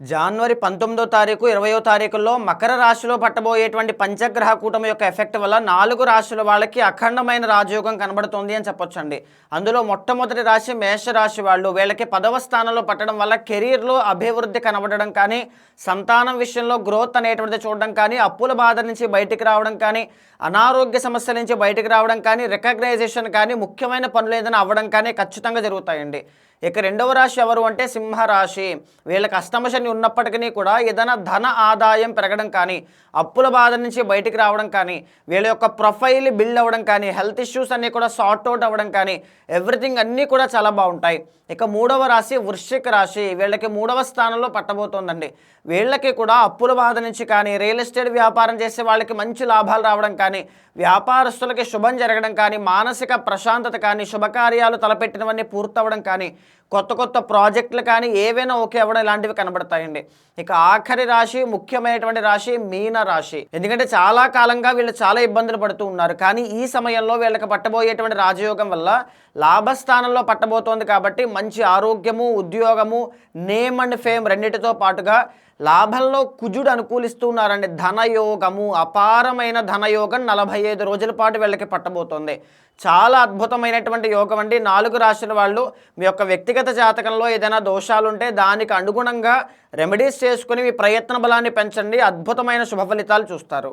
జనవరి పంతొమ్మిదో తారీఖు ఇరవయో తారీఖుల్లో మకర రాశిలో పట్టబోయేటువంటి పంచగ్రహ కూటమి యొక్క ఎఫెక్ట్ వల్ల నాలుగు రాశుల వాళ్ళకి అఖండమైన రాజయోగం కనబడుతుంది అని చెప్పొచ్చండి. అందులో మొట్టమొదటి రాశి మేషరాశి వాళ్ళు. వీళ్ళకి పదవ స్థానంలో పట్టడం వల్ల కెరీర్లో అభివృద్ధి కనబడడం కానీ సంతానం విషయంలో గ్రోత్ అనేటువంటిది చూడడం కానీ అప్పుల బాధ నుంచి బయటికి రావడం కానీ అనారోగ్య సమస్యల నుంచి బయటికి రావడం కానీ రికగ్నైజేషన్ కానీ ముఖ్యమైన పనులు ఏదైనా అవ్వడం కానీ ఖచ్చితంగా జరుగుతాయండి. ఇక రెండవ రాశి ఎవరు అంటే సింహరాశి. వీళ్ళకి అష్టమశని ఉన్నప్పటికీ కూడా ఏదైనా ధన ఆదాయం పెరగడం కానీ అప్పుల బాధ నుంచి బయటికి రావడం కానీ వీళ్ళ యొక్క ప్రొఫైల్ బిల్డ్ అవ్వడం కానీ హెల్త్ ఇష్యూస్ అన్నీ కూడా సార్ట్ అవుట్ అవ్వడం కానీ ఎవ్రీథింగ్ అన్నీ కూడా చాలా బాగుంటాయి. ఇక మూడవ రాశి వృశ్చిక రాశి. వీళ్ళకి మూడవ స్థానంలో పట్టబోతోందండి. వీళ్ళకి కూడా అప్పుల బాధ నుంచి కానీ రియల్ ఎస్టేట్ వ్యాపారం చేసే వాళ్ళకి మంచి లాభాలు రావడం కానీ వ్యాపారస్తులకి శుభం జరగడం కానీ మానసిక ప్రశాంతత కానీ శుభకార్యాలు తలపెట్టినవన్నీ పూర్తవడం కానీ కొత్త కొత్త ప్రాజెక్టులు కానీ ఏవైనా ఓకే అవ్వడం ఇలాంటివి కనబడతాయండి. ఇక ఆఖరి రాశి ముఖ్యమైనటువంటి రాశి మీన రాశి. ఎందుకంటే చాలా కాలంగా వీళ్ళు చాలా ఇబ్బందులు పడుతూ ఉన్నారు. కానీ ఈ సమయంలో వీళ్ళకి పట్టబోయేటువంటి రాజయోగం వల్ల లాభస్థానంలో పట్టబోతోంది కాబట్టి మంచి ఆరోగ్యము ఉద్యోగము నేమ్ అండ్ ఫేమ్ రెండింటితో పాటుగా లాభంలో కుజుడు అనుకూలిస్తున్నారండి ధనయోగము అపారమైన ధనయోగం నలభై ఐదు రోజుల పాటు వీళ్ళకి పట్టబోతోంది. చాలా అద్భుతమైనటువంటి యోగం అండి. నాలుగు రాశుల వాళ్ళు మీ యొక్క వ్యక్తిగత జాతకంలో ఏదైనా దోషాలుంటే దానికి అనుగుణంగా రెమెడీస్ చేసుకుని మీ ప్రయత్న బలాన్ని పెంచండి. అద్భుతమైన శుభ ఫలితాలు చూస్తారు.